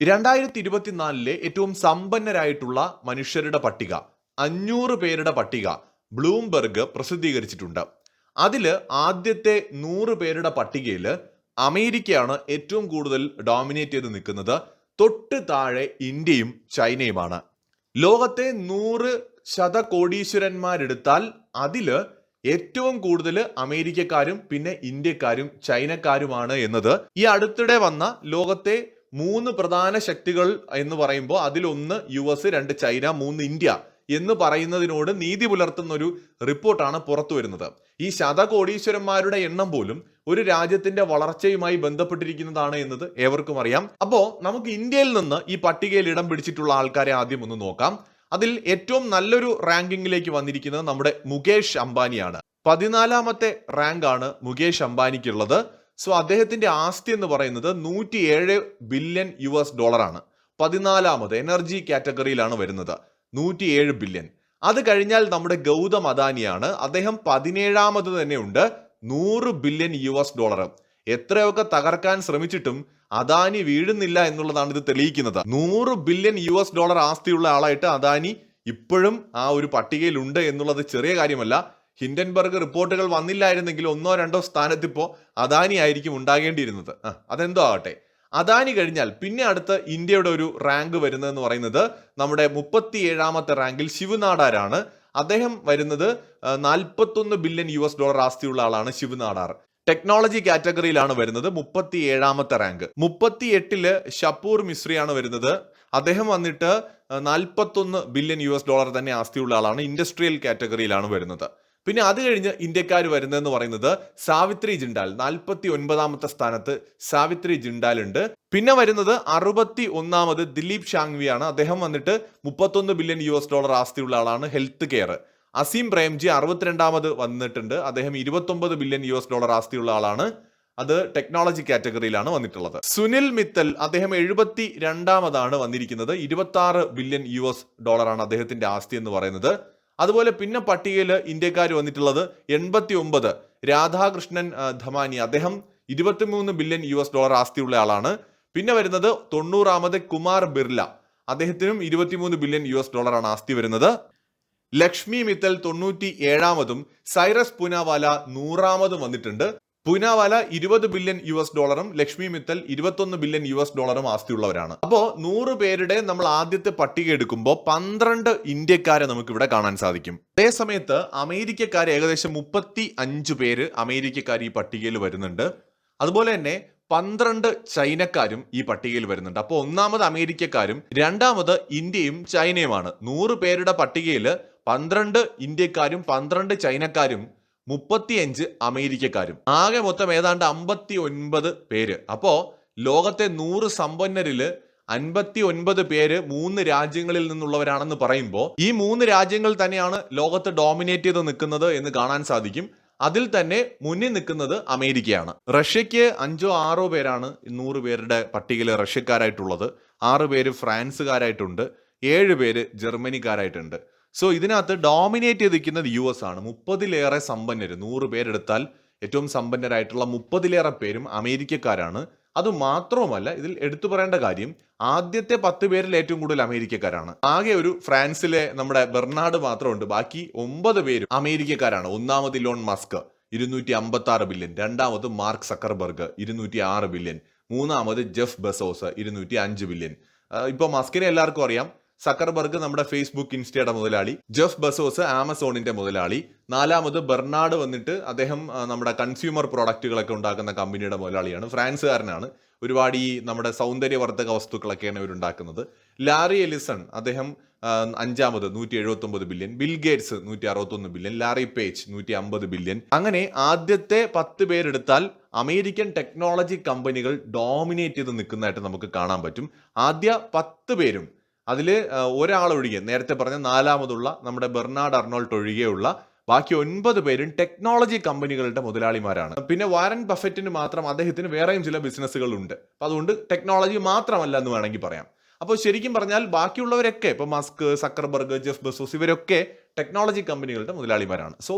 രണ്ടായിരത്തി ഇരുപത്തിനാലിലെ ഏറ്റവും സമ്പന്നരായിട്ടുള്ള മനുഷ്യരുടെ പട്ടിക അഞ്ഞൂറ് പേരുടെ പട്ടിക ബ്ലൂംബെർഗ് പ്രസിദ്ധീകരിച്ചിട്ടുണ്ട്. അതിൽ ആദ്യത്തെ നൂറ് പേരുടെ പട്ടികയിൽ അമേരിക്കയാണ് ഏറ്റവും കൂടുതൽ ഡോമിനേറ്റ് ചെയ്ത് നിൽക്കുന്നത്. തൊട്ട് താഴെ ഇന്ത്യയും ചൈനയുമാണ്. ലോകത്തെ നൂറ് ശതകോടീശ്വരന്മാരെടുത്താൽ അതിൽ ഏറ്റവും കൂടുതൽ അമേരിക്കക്കാരും പിന്നെ ഇന്ത്യക്കാരും ചൈനക്കാരുമാണ് എന്നത്. ഈ അടുത്തിടെ വന്ന ലോകത്തെ മൂന്ന് പ്രധാന ശക്തികൾ എന്ന് പറയുമ്പോൾ അതിലൊന്ന് യു എസ് രണ്ട് ചൈന മൂന്ന് ഇന്ത്യ എന്ന് പറയുന്നതിനോട് നീതി പുലർത്തുന്ന ഒരു റിപ്പോർട്ടാണ് പുറത്തു വരുന്നത്. ഈ ശതകോടീശ്വരന്മാരുടെ എണ്ണം പോലും ഒരു രാജ്യത്തിന്റെ വളർച്ചയുമായി ബന്ധപ്പെട്ടിരിക്കുന്നതാണ് എന്നത് ഏവർക്കും അറിയാം. അപ്പോ നമുക്ക് ഇന്ത്യയിൽ നിന്ന് ഈ പട്ടികയിൽ ഇടം പിടിച്ചിട്ടുള്ള ആൾക്കാരെ ആദ്യം ഒന്ന് നോക്കാം. അതിൽ ഏറ്റവും നല്ലൊരു റാങ്കിങ്ങിലേക്ക് വന്നിരിക്കുന്നത് നമ്മുടെ മുകേഷ് അംബാനിയാണ്. പതിനാലാമത്തെ റാങ്കാണ് മുകേഷ് അംബാനിക്കുള്ളത്. സോ അദ്ദേഹത്തിന്റെ ആസ്തി എന്ന് പറയുന്നത് നൂറ്റിയേഴ് ബില്യൺ യു എസ് ഡോളറാണ് പതിനാലാമത് എനർജി കാറ്റഗറിയിലാണ് വരുന്നത്. നൂറ്റിയേഴ് ബില്യൺ അത് കഴിഞ്ഞാൽ നമ്മുടെ ഗൗതം അദാനിയാണ്. അദ്ദേഹം പതിനേഴാമത് തന്നെ ഉണ്ട് നൂറ് ബില്യൺ യു എസ് ഡോളർ എത്രയൊക്കെ തകർക്കാൻ ശ്രമിച്ചിട്ടും അദാനി വീഴുന്നില്ല എന്നുള്ളതാണ് ഇത് തെളിയിക്കുന്നത്. നൂറ് ബില്യൺ യു എസ് ഡോളർ ആസ്തിയുള്ള ആളായിട്ട് അദാനി ഇപ്പോഴും ആ ഒരു പട്ടികയിലുണ്ട് എന്നുള്ളത് ചെറിയ കാര്യമല്ല. ഹിൻഡൻബർഗ് റിപ്പോർട്ടുകൾ വന്നില്ലായിരുന്നെങ്കിൽ ഒന്നോ രണ്ടോ സ്ഥാനത്തിപ്പോൾ അദാനി ആയിരിക്കും ഉണ്ടാകേണ്ടിയിരുന്നത്. അതെന്തോ ആകട്ടെ അദാനി കഴിഞ്ഞാൽ പിന്നെ അടുത്ത് ഇന്ത്യയുടെ ഒരു റാങ്ക് വരുന്നതെന്ന് പറയുന്നത് നമ്മുടെ മുപ്പത്തി ഏഴാമത്തെ റാങ്കിൽ ശിവനാടാരാണ്. അദ്ദേഹം വരുന്നത് നാൽപ്പത്തൊന്ന് ബില്യൺ യു എസ് ഡോളർ ആസ്തിയുള്ള ആളാണ് ശിവനാടാർ. ടെക്നോളജി കാറ്റഗറിയിലാണ് വരുന്നത് മുപ്പത്തി ഏഴാമത്തെ റാങ്ക്. മുപ്പത്തി എട്ടിൽ ഷപ്പൂർ മിശ്രിയാണ് വരുന്നത്. അദ്ദേഹം വന്നിട്ട് നാൽപ്പത്തൊന്ന് ബില്യൺ യു എസ് ഡോളർ തന്നെ ആസ്തിയുള്ള ആളാണ്. ഇൻഡസ്ട്രിയൽ കാറ്റഗറിയിലാണ് വരുന്നത്. പിന്നെ അത് കഴിഞ്ഞ് ഇന്ത്യക്കാർ വരുന്നതെന്ന് പറയുന്നത് സാവിത്രി ജിണ്ടാൽ. നാൽപ്പത്തി ഒൻപതാമത്തെ സ്ഥാനത്ത് സാവിത്രി ജിണ്ടാൽ ഉണ്ട്. പിന്നെ വരുന്നത് അറുപത്തി ഒന്നാമത് ദിലീപ് ഷാങ്വിയാണ്. അദ്ദേഹം വന്നിട്ട് മുപ്പത്തൊന്ന് ബില്യൺ യു എസ് ഡോളർ ആസ്തിയുള്ള ആളാണ് ഹെൽത്ത് കെയർ. അസീം പ്രേംജി അറുപത്തിരണ്ടാമത് വന്നിട്ടുണ്ട്. അദ്ദേഹം ഇരുപത്തൊമ്പത് ബില്യൺ യു എസ് ഡോളർ ആസ്തിയുള്ള ആളാണ്. അത് ടെക്നോളജി കാറ്റഗറിയിലാണ് വന്നിട്ടുള്ളത്. സുനിൽ മിത്തൽ അദ്ദേഹം എഴുപത്തി രണ്ടാമതാണ് വന്നിരിക്കുന്നത്. ഇരുപത്തി ബില്യൺ യു എസ് ഡോളറാണ് അദ്ദേഹത്തിന്റെ ആസ്തി എന്ന് പറയുന്നത്. അതുപോലെ പിന്നെ പട്ടികയിൽ ഇന്ത്യക്കാർ വന്നിട്ടുള്ളത് എൺപത്തി ഒമ്പത് രാധാകൃഷ്ണൻ ധമാനി. അദ്ദേഹം ഇരുപത്തിമൂന്ന് ബില്യൺ യു എസ് ഡോളർ ആസ്തിയുള്ള ആളാണ്. പിന്നെ വരുന്നത് തൊണ്ണൂറാമത് കുമാർ ബിർല. അദ്ദേഹത്തിനും ഇരുപത്തിമൂന്ന് ബില്യൺ യു എസ് ഡോളറാണ് ആസ്തി വരുന്നത്. ലക്ഷ്മി മിത്തൽ തൊണ്ണൂറ്റി ഏഴാമതും സൈറസ് പുനാവാല നൂറാമതും വന്നിട്ടുണ്ട്. പുനാവാല ഇരുപത് ബില്യൺ യു എസ് ഡോളറും ലക്ഷ്മി മിത്തൽ ഇരുപത്തൊന്ന് ബില്യൺ യു എസ് ഡോളറും ആസ്തിയുള്ളവരാണ്. അപ്പോൾ നൂറ് പേരുടെ നമ്മൾ ആദ്യത്തെ പട്ടിക എടുക്കുമ്പോൾ പന്ത്രണ്ട് ഇന്ത്യക്കാരെ നമുക്ക് ഇവിടെ കാണാൻ സാധിക്കും. അതേ സമയത്ത് അമേരിക്കക്കാർ ഏകദേശം മുപ്പത്തി അഞ്ച് പേര് അമേരിക്കക്കാർ ഈ പട്ടികയിൽ വരുന്നുണ്ട്. അതുപോലെ തന്നെ പന്ത്രണ്ട് ചൈനക്കാരും ഈ പട്ടികയിൽ വരുന്നുണ്ട്. അപ്പോൾ ഒന്നാമത് അമേരിക്കക്കാരും രണ്ടാമത് ഇന്ത്യയും ചൈനയുമാണ്. നൂറ് പേരുടെ പട്ടികയിൽ പന്ത്രണ്ട് ഇന്ത്യക്കാരും പന്ത്രണ്ട് ചൈനക്കാരും മുപ്പത്തിയഞ്ച് അമേരിക്കക്കാരും. ആകെ മൊത്തം ഏതാണ്ട് അമ്പത്തി ഒൻപത് പേര്. അപ്പോൾ ലോകത്തെ നൂറ് സമ്പന്നരിൽ അൻപത്തി ഒൻപത് പേര് മൂന്ന് രാജ്യങ്ങളിൽ നിന്നുള്ളവരാണെന്ന് പറയുമ്പോൾ ഈ മൂന്ന് രാജ്യങ്ങൾ തന്നെയാണ് ലോകത്ത് ഡോമിനേറ്റ് ചെയ്ത് നിൽക്കുന്നത് എന്ന് കാണാൻ സാധിക്കും. അതിൽ തന്നെ മുന്നിൽ നിൽക്കുന്നത് അമേരിക്കയാണ്. റഷ്യക്ക് അഞ്ചോ ആറോ പേരാണ് നൂറ് പേരുടെ പട്ടികയിൽ റഷ്യക്കാരായിട്ടുള്ളത്. ആറ് പേര് ഫ്രാൻസുകാരായിട്ടുണ്ട്. ഏഴ് പേര് ജർമ്മനിക്കാരായിട്ടുണ്ട്. സോ ഇതിനകത്ത് ഡോമിനേറ്റ് ചെയ്ത് നിൽക്കുന്നത് യു എസ് ആണ്. മുപ്പതിലേറെ സമ്പന്നര് നൂറ് പേരെടുത്താൽ ഏറ്റവും സമ്പന്നരായിട്ടുള്ള മുപ്പതിലേറെ പേരും അമേരിക്കക്കാരാണ്. അത് മാത്രവുമല്ല ഇതിൽ എടുത്തു പറയേണ്ട കാര്യം ആദ്യത്തെ പത്ത് പേരിൽ ഏറ്റവും കൂടുതൽ അമേരിക്കക്കാരാണ്. ആകെ ഒരു ഫ്രാൻസിലെ നമ്മുടെ ബെർണാഡ് മാത്രമുണ്ട്. ബാക്കി ഒമ്പത് പേരും അമേരിക്കക്കാരാണ്. ഒന്നാമത് ഇലോൺ മസ്ക് ഇരുന്നൂറ്റി അമ്പത്തി ആറ് ബില്യൺ രണ്ടാമത് മാർക്ക് സക്കർബർഗ് ഇരുന്നൂറ്റി ആറ് ബില്യൺ മൂന്നാമത് ജെഫ് ബെസോസ് ഇരുന്നൂറ്റി അഞ്ച് ബില്യൺ ഇപ്പൊ മസ്കിനെ എല്ലാവർക്കും അറിയാം. സക്കർബർഗ് നമ്മുടെ ഫേസ്ബുക്ക് ഇൻസ്റ്റയുടെ മുതലാളി ജെഫ് ബസോസ് ആമസോണിന്റെ മുതലാളി നാലാമത് ബെർണാഡ് വന്നിട്ട് അദ്ദേഹം നമ്മുടെ കൺസ്യൂമർ പ്രോഡക്റ്റുകളൊക്കെ ഉണ്ടാക്കുന്ന കമ്പനിയുടെ മുതലാളിയാണ്. ഫ്രാൻസുകാരനാണ്. ഒരുപാട് ഈ നമ്മുടെ സൗന്ദര്യവർദ്ധക വസ്തുക്കളൊക്കെയാണ് ഇവരുണ്ടാക്കുന്നത്. ലാറി എലിസൺ അദ്ദേഹം അഞ്ചാമത് നൂറ്റി എഴുപത്തി ഒമ്പത് ബില്യൺ ബിൽ ഗേറ്റ്സ് നൂറ്റി അറുപത്തൊന്ന് ബില്യൺ ലാറി പേജ് നൂറ്റി അമ്പത് ബില്യൺ അങ്ങനെ ആദ്യത്തെ പത്ത് പേരെടുത്താൽ അമേരിക്കൻ ടെക്നോളജി കമ്പനികൾ ഡോമിനേറ്റ് ചെയ്ത് നിൽക്കുന്നതായിട്ട് നമുക്ക് കാണാൻ പറ്റും. ആദ്യ പത്ത് പേരും അതിൽ ഒഴികെ നേരത്തെ പറഞ്ഞ നാലാമതുള്ള നമ്മുടെ ബെർണാഡ് അർണോൾട്ട് ഒഴികെയുള്ള ബാക്കി ഒൻപത് പേരും ടെക്നോളജി കമ്പനികളുടെ മുതലാളിമാരാണ്. പിന്നെ വാരൻ ബഫറ്റിന് മാത്രം അദ്ദേഹത്തിന് വേറെയും ചില ബിസിനസ്സുകളുണ്ട്. ഉണ്ട് അപ്പൊ അതുകൊണ്ട് ടെക്നോളജി മാത്രമല്ല എന്ന് വേണമെങ്കിൽ പറയാം. അപ്പോൾ ശരിക്കും പറഞ്ഞാൽ ബാക്കിയുള്ളവരൊക്കെ ഇപ്പൊ മസ്ക് സക്കർബർഗ് ജെഫ് ബസോസ് ഇവരൊക്കെ ടെക്നോളജി കമ്പനികളുടെ മുതലാളിമാരാണ്. സോ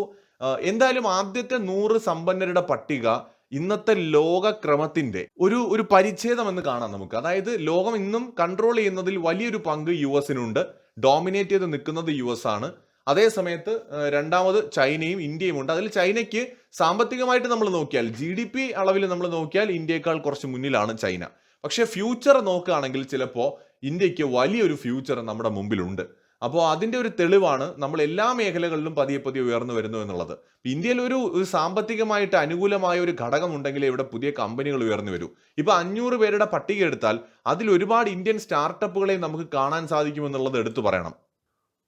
എന്തായാലും ആദ്യത്തെ നൂറ് സമ്പന്നരുടെ പട്ടിക ഇന്നത്തെ ലോകക്രമത്തിന്റെ ഒരു ഒരു പരിച്ഛേദം എന്ന് കാണാം നമുക്ക്. അതായത് ലോകം ഇന്നും കൺട്രോൾ ചെയ്യുന്നതിൽ വലിയൊരു പങ്ക് യു എസിനുണ്ട് ഡോമിനേറ്റ് ചെയ്ത് നിൽക്കുന്നത് യു എസ് ആണ്. അതേ സമയത്ത് രണ്ടാമത് ചൈനയും ഇന്ത്യയും ഉണ്ട്. അതിൽ ചൈനയ്ക്ക് സാമ്പത്തികമായിട്ട് നമ്മൾ നോക്കിയാൽ ജി ഡി പി അളവിൽ നമ്മൾ നോക്കിയാൽ ഇന്ത്യയേക്കാൾ കുറച്ച് മുന്നിലാണ് ചൈന. പക്ഷേ ഫ്യൂച്ചർ നോക്കുകയാണെങ്കിൽ ചിലപ്പോൾ ഇന്ത്യയ്ക്ക് വലിയൊരു ഫ്യൂച്ചർ നമ്മുടെ മുമ്പിലുണ്ട്. അപ്പോൾ അതിന്റെ ഒരു തെളിവാണ് നമ്മൾ എല്ലാ മേഖലകളിലും പതിയെ പതിയെ ഉയർന്നു വരുന്നു എന്നുള്ളത്. ഇന്ത്യയിൽ ഒരു സാമ്പത്തികമായിട്ട് അനുകൂലമായ ഒരു ഘടകം ഉണ്ടെങ്കിൽ ഇവിടെ പുതിയ കമ്പനികൾ ഉയർന്നു വരൂ. ഇപ്പൊ അഞ്ഞൂറ് പേരുടെ പട്ടിക എടുത്താൽ അതിൽ ഒരുപാട് ഇന്ത്യൻ സ്റ്റാർട്ടപ്പുകളെ നമുക്ക് കാണാൻ സാധിക്കുമെന്നുള്ളത് എടുത്തു പറയണം.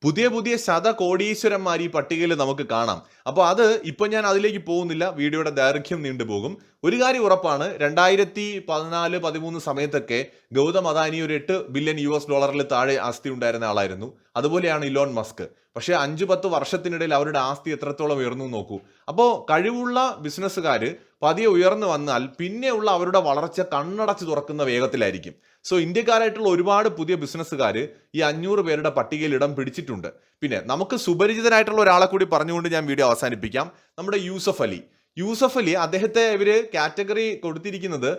പുതിയ പുതിയ ശത കോടീശ്വരന്മാർ ഈ പട്ടികയിൽ നമുക്ക് കാണാം. അപ്പോൾ അത് ഇപ്പം ഞാൻ അതിലേക്ക് പോകുന്നില്ല. വീഡിയോയുടെ ദൈർഘ്യം നീണ്ടുപോകും ഒരു കാര്യം ഉറപ്പാണ്. രണ്ടായിരത്തി പതിനാല് പതിമൂന്ന് സമയത്തൊക്കെ ഗൗതം അദാനി ഒരു എട്ട് ബില്യൺ യു എസ് ഡോളറിൽ താഴെ ആസ്തി ഉണ്ടായിരുന്ന ആളായിരുന്നു. അതുപോലെയാണ് ഇലോൺ മസ്ക്. പക്ഷേ അഞ്ചു പത്ത് വർഷത്തിനിടയിൽ അവരുടെ ആസ്തി എത്രത്തോളം ഉയർന്നു നോക്കൂ. അപ്പോൾ കഴിവുള്ള ബിസിനസ്സുകാർ പതിയെ ഉയർന്നു വന്നാൽ പിന്നെയുള്ള അവരുടെ വളർച്ച കണ്ണടച്ച് തുറക്കുന്ന വേഗത്തിലായിരിക്കും. സോ ഇന്ത്യക്കാരായിട്ടുള്ള ഒരുപാട് പുതിയ ബിസിനസ്സുകാർ ഈ അഞ്ഞൂറ് പേരുടെ പട്ടികയിൽ ഇടം പിടിച്ചിട്ടുണ്ട്. പിന്നെ നമുക്ക് സുപരിചിതനായിട്ടുള്ള ഒരാളെ കൂടി പറഞ്ഞുകൊണ്ട് ഞാൻ വീഡിയോ അവസാനിപ്പിക്കാം. നമ്മുടെ യൂസഫ് അലി. യൂസഫ് അലി അദ്ദേഹത്തെ ഇവർ കാറ്റഗറി കൊടുത്തിരിക്കുന്നത്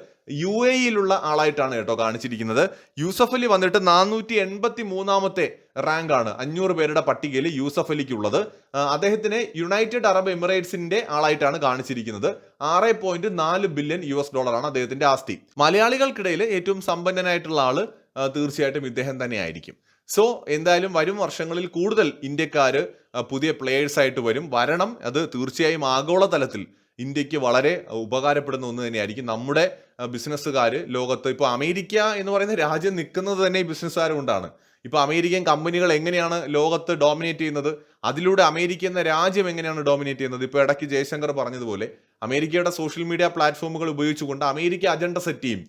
യു എ യിലുള്ള ആളായിട്ടാണ് കേട്ടോ കാണിച്ചിരിക്കുന്നത്. യൂസഫ് അലി വന്നിട്ട് നാനൂറ്റി എൺപത്തി മൂന്നാമത്തെ റാങ്ക് ആണ് അഞ്ഞൂറ് പേരുടെ പട്ടികയിൽ യൂസഫ് അലിക്കുള്ളത്. അദ്ദേഹത്തിനെ യുണൈറ്റഡ് അറബ് എമിറേറ്റ്സിന്റെ ആളായിട്ടാണ് കാണിച്ചിരിക്കുന്നത്. ആറ് പോയിന്റ് നാല് ബില്യൺ യു എസ് ഡോളറാണ് അദ്ദേഹത്തിന്റെ ആസ്തി. മലയാളികൾക്കിടയിൽ ഏറ്റവും സമ്പന്നനായിട്ടുള്ള ആൾ തീർച്ചയായിട്ടും ഇദ്ദേഹം തന്നെയായിരിക്കും. സോ എന്തായാലും വരും വർഷങ്ങളിൽ കൂടുതൽ ഇന്ത്യക്കാര് പുതിയ പ്ലേയേഴ്സ് ആയിട്ട് വരും. വരണം അത് തീർച്ചയായും ആഗോളതലത്തിൽ ഇന്ത്യയ്ക്ക് വളരെ ഉപകാരപ്പെടുന്ന ഒന്ന് തന്നെയായിരിക്കും. നമ്മുടെ ബിസിനസ്സുകാർ ലോകത്ത് ഇപ്പോൾ അമേരിക്ക എന്ന് പറയുന്ന രാജ്യം നിൽക്കുന്നത് തന്നെ ഈ ബിസിനസ്സുകാർ കൊണ്ടാണ്. ഇപ്പോൾ അമേരിക്കൻ കമ്പനികൾ എങ്ങനെയാണ് ലോകത്ത് ഡോമിനേറ്റ് ചെയ്യുന്നത്? അതിലൂടെ അമേരിക്ക എന്ന രാജ്യം എങ്ങനെയാണ് ഡോമിനേറ്റ് ചെയ്യുന്നത്? ഇപ്പോൾ ഇടയ്ക്ക് ജയശങ്കർ പറഞ്ഞതുപോലെ അമേരിക്കയുടെ സോഷ്യൽ മീഡിയ പ്ലാറ്റ്ഫോമുകൾ ഉപയോഗിച്ചുകൊണ്ട് അമേരിക്ക അജണ്ട സെറ്റ് ചെയ്യും.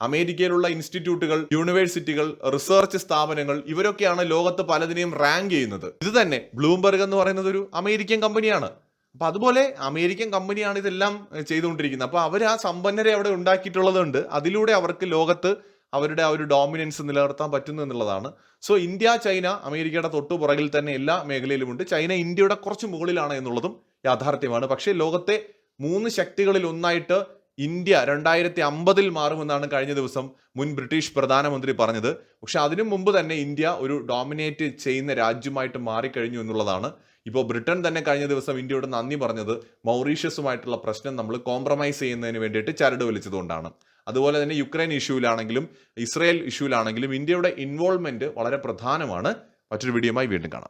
അമേരിക്കയിലുള്ള ഇൻസ്റ്റിറ്റ്യൂട്ടുകൾ യൂണിവേഴ്സിറ്റികൾ റിസർച്ച് സ്ഥാപനങ്ങൾ ഇവരൊക്കെയാണ് ലോകത്ത് പലതിനെയും റാങ്ക് ചെയ്യുന്നത്. ഇത് തന്നെ ബ്ലൂംബർഗ് എന്ന് പറയുന്നത് ഒരു അമേരിക്കൻ കമ്പനിയാണ്. അപ്പൊ അതുപോലെ അമേരിക്കൻ കമ്പനിയാണ് ഇതെല്ലാം ചെയ്തുകൊണ്ടിരിക്കുന്നത്. അപ്പൊ അവർ ആ സമ്പന്നരെ അവിടെ ഉണ്ടാക്കിയിട്ടുള്ളതുണ്ട്. അതിലൂടെ അവർക്ക് ലോകത്ത് അവരുടെ ആ ഒരു ഡോമിനൻസ് നിലനിർത്താൻ പറ്റുന്നു എന്നുള്ളതാണ്. സോ ഇന്ത്യ ചൈന അമേരിക്കയുടെ തൊട്ടു പുറകിൽ തന്നെ എല്ലാ മേഖലയിലുമുണ്ട്. ചൈന ഇന്ത്യയുടെ കുറച്ച് മുകളിലാണ് എന്നുള്ളതും യാഥാർത്ഥ്യമാണ്. പക്ഷേ ലോകത്തെ മൂന്ന് ശക്തികളിൽ ഒന്നായിട്ട് ഇന്ത്യ രണ്ടായിരത്തി അമ്പതിൽ മാറുമെന്നാണ് കഴിഞ്ഞ ദിവസം മുൻ ബ്രിട്ടീഷ് പ്രധാനമന്ത്രി പറഞ്ഞത്. പക്ഷെ അതിനു മുമ്പ് തന്നെ ഇന്ത്യ ഒരു ഡോമിനേറ്റ് ചെയ്യുന്ന രാജ്യമായിട്ട് മാറിക്കഴിഞ്ഞു എന്നുള്ളതാണ്. ഇപ്പോൾ ബ്രിട്ടൻ തന്നെ കഴിഞ്ഞ ദിവസം ഇന്ത്യയോട് നന്ദി പറഞ്ഞത്. മൗറീഷ്യസുമായിട്ടുള്ള പ്രശ്നം നമ്മൾ കോംപ്രമൈസ് ചെയ്യുന്നതിന് വേണ്ടിയിട്ട് ചരട് വലിച്ചതുകൊണ്ടാണ്. അതുപോലെ തന്നെ യുക്രൈൻ ഇഷ്യൂവിലാണെങ്കിലും ഇസ്രയേൽ ഇഷ്യൂവിലാണെങ്കിലും ഇന്ത്യയുടെ ഇൻവോൾവ്മെന്റ് വളരെ പ്രധാനമാണ്. മറ്റൊരു വീഡിയോയുമായി വീണ്ടും കാണാം.